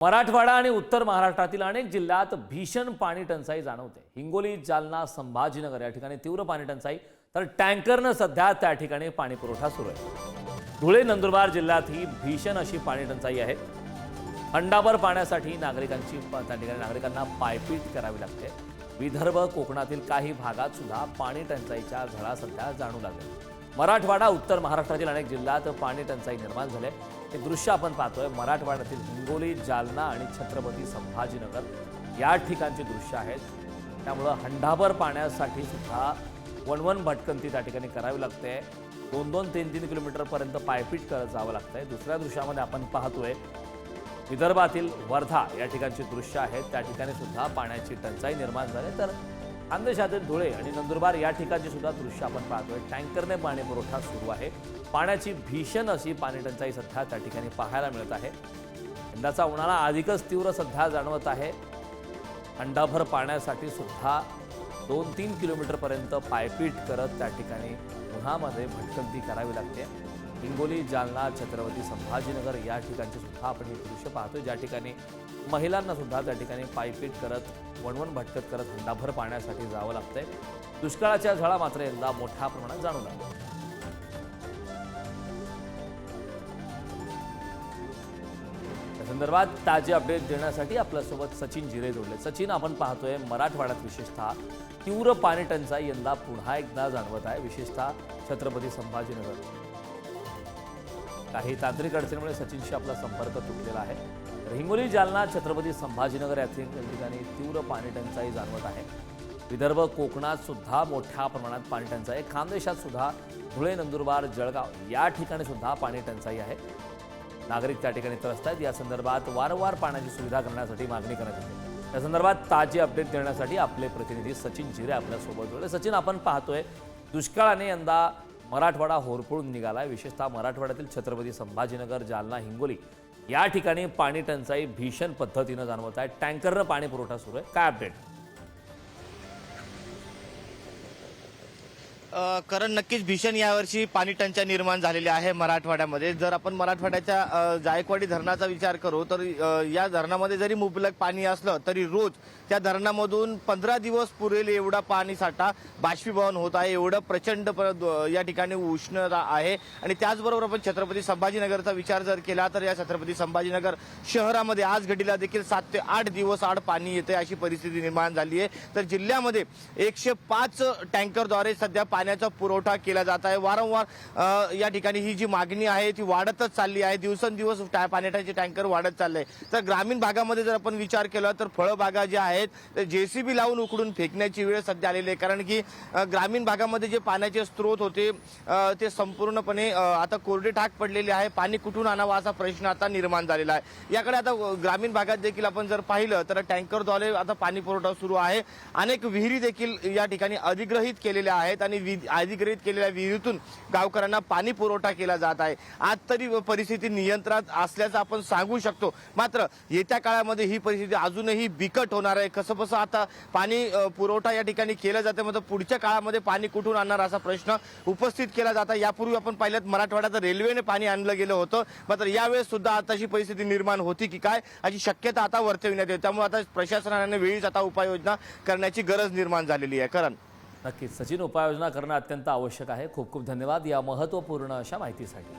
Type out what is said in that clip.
मराठवाडा आणि उत्तर महाराष्ट्रातील अनेक जिल्ह्यात भीषण पाणी टंचाई जाणवते. हिंगोली जालना संभाजीनगर या ठिकाणी तीव्र पाणी टंचाई. तर टँकरनं सध्या त्या ठिकाणी पाणी पुरवठा सुरू आहे. धुळे नंदुरबार जिल्ह्यात ही भीषण अशी पाणी टंचाई आहे. अंडाभर पाण्यासाठी नागरिकांची त्या ठिकाणी नागरिकांना पायपीट करावी लागते. विदर्भ कोकणातील काही भागात सुद्धा पाणी टंचाईच्या झळा सध्या जाणू लागल्या. मराठवाडा उत्तर महाराष्ट्रातील अनेक जिल्ह्यात पाणी टंचाई निर्माण झाले हे दृश्य आपण पाहतोय मराठवाड्यातील हिंगोली जालना आणि छत्रपती संभाजीनगर. या ठिकाणची दृश्य आहेत त्यामुळं हंडाभर पाण्यासाठी सुद्धा वणवण भटकंती त्या ठिकाणी करावी लागते. दोन दोन तीन तीन किलोमीटरपर्यंत पायपीट करत जावं लागतंय. दुसऱ्या दृश्यामध्ये आपण पाहतोय विदर्भातील वर्धा या ठिकाणची दृश्य आहेत त्या ठिकाणी सुद्धा पाण्याची टंचाई निर्माण झाली. तर खानदेशातील धुळे आणि नंदुरबार या ठिकाणची सुद्धा दृश्य आपण पाहतोय. टँकरने पाणी पुरवठा सुरू आहे. पाण्याची भीषण अशी पाणी टंचाई सध्या त्या ठिकाणी पाहायला मिळत आहे. यंदाचा उन्हाळा अधिकच तीव्र सध्या जाणवत आहे. अंडाभर पाण्यासाठी सुद्धा दोन तीन किलोमीटरपर्यंत पायपीट करत त्या ठिकाणी उन्हामध्ये भटकंती करावी लागते. हिंगोली जालना छत्रपती संभाजीनगर या ठिकाणचे सुद्धा आपण हे दृश्य पाहतोय. ज्या ठिकाणी महिलांना सुद्धा त्या ठिकाणी पायपीट करत वणवण भटकत करत हंडाभर पाण्यासाठी जावं लागतंय. दुष्काळाच्या झळा मात्र यंदा मोठ्या प्रमाणात जाणू लागल्या संदर्भात ताजे अपडेट देण्यासाठी आपल्यासोबत सचिन जिरे जोडले. सचिन आपण पाहतोय मराठवाड्यात विशेषतः तीव्र पाणी टंचाई यंदा पुन्हा एकदा जाणवत आहे. विशेषतः छत्रपती संभाजीनगर. काही तांत्रिक अडचणीमुळे सचिनशी आपला संपर्क तुटलेला आहे. हिंगोली जालना छत्रपती संभाजीनगर यातील ठिकाणी तीव्र पाणी टंचाई जाणवत आहे. विदर्भ कोकणात सुद्धा मोठ्या प्रमाणात पाणी टंचाई आहे. खानदेशात सुद्धा धुळे नंदुरबार जळगाव या ठिकाणी सुद्धा पाणी टंचाई आहे. नागरिक त्या ठिकाणी त्रस्त आहेत. या संदर्भात वारंवार पाण्याची सुविधा करण्यासाठी मागणी करण्यात येते. या संदर्भात ताजी अपडेट देण्यासाठी आपले प्रतिनिधी सचिन झिरे आपल्यासोबत जोडले. सचिन आपण पाहतोय दुष्काळाने यंदा मराठवाडा होरपळून आहे विशेषतः मराठवाड्यातील छत्रपती संभाजीनगर जालना हिंगोली या ठिकाणी पाणी टंचाई भीषण पद्धतीनं जाणवत आहे. टँकरनं पाणी पुरवठा सुरू आहे. काय अपडेट कारण नक्कीच भीषण यावर्षी पाणी टंचाई निर्माण झालेली आहे मराठवाड्यामध्ये. जर आपण मराठवाड्याच्या जायकवाडी धरणाचा विचार करू तर या धरणामध्ये जरी मुबलक पाणी असलं तरी रोज त्या धरणामधून पंधरा दिवस पुरेल एवढा पाणी साठा बाष्पीभवन होत आहे. एवढं प्रचंड या ठिकाणी उष्णता आहे. आणि त्याचबरोबर आपण छत्रपती संभाजीनगरचा विचार जर केला तर या छत्रपती संभाजीनगर शहरामध्ये आज घडीला देखील सात ते आठ दिवस आड पाणी येते अशी परिस्थिती निर्माण झाली आहे. तर जिल्ह्यामध्ये एकशे पाच टँकरद्वारे सध्या पाण्याचा पुरवठा केला जात आहे. वारंवार या ठिकाणी ही जी मागणी आहे ती वाढतच चालली आहे. दिवसेंदिवस टॅ- पाण्याचे टँकर वाढत चालले तर ग्रामीण भागामध्ये जर आपण विचार केला तर फळबागा ज्या आहेत ते जेसीबी लावून उकडून फेकण्याची वेळ सध्या आलेली आहे. कारण की ग्रामीण भागामध्ये जे पाण्याचे स्रोत होते ते संपूर्णपणे आता कोरडे टाक पडलेले आहे. पाणी कुठून आणावं असा प्रश्न आता निर्माण झालेला आहे. याकडे आता ग्रामीण भागात देखील आपण जर पाहिलं तर टँकरद्वारे आता पाणी पुरवठा सुरू आहे. अनेक विहिरी देखील या ठिकाणी अधिग्रहित केलेल्या आहेत आणि अधिग्रहित केलेल्या विहिरीतून गावकऱ्यांना पाणी पुरवठा केला जात आहे. आज तरी परिस्थिती नियंत्रणात असल्याचं आपण सांगू शकतो. मात्र येत्या काळामध्ये ही परिस्थिती अजूनही बिकट होणार आहे. कसं कसं आता पाणी पुरवठा या ठिकाणी केला जाते मात्र पुढच्या काळामध्ये पाणी कुठून आणणार असा प्रश्न उपस्थित केला जाता यापूर्वी आपण पाहिलं मराठवाड्यात रेल्वेने पाणी आणलं गेलं होतं. मात्र यावेळेस सुद्धा आताची परिस्थिती निर्माण होती की काय अशी शक्यता आता वर्तविण्यात येते. त्यामुळे आता प्रशासनाने वेळीच आता उपाययोजना करण्याची गरज निर्माण झालेली आहे. कारण? नक्कीच. सचिन उपाययोजना करणं अत्यंत आवश्यक आहे. खूप खूप धन्यवाद या महत्त्वपूर्ण अशा माहितीसाठी.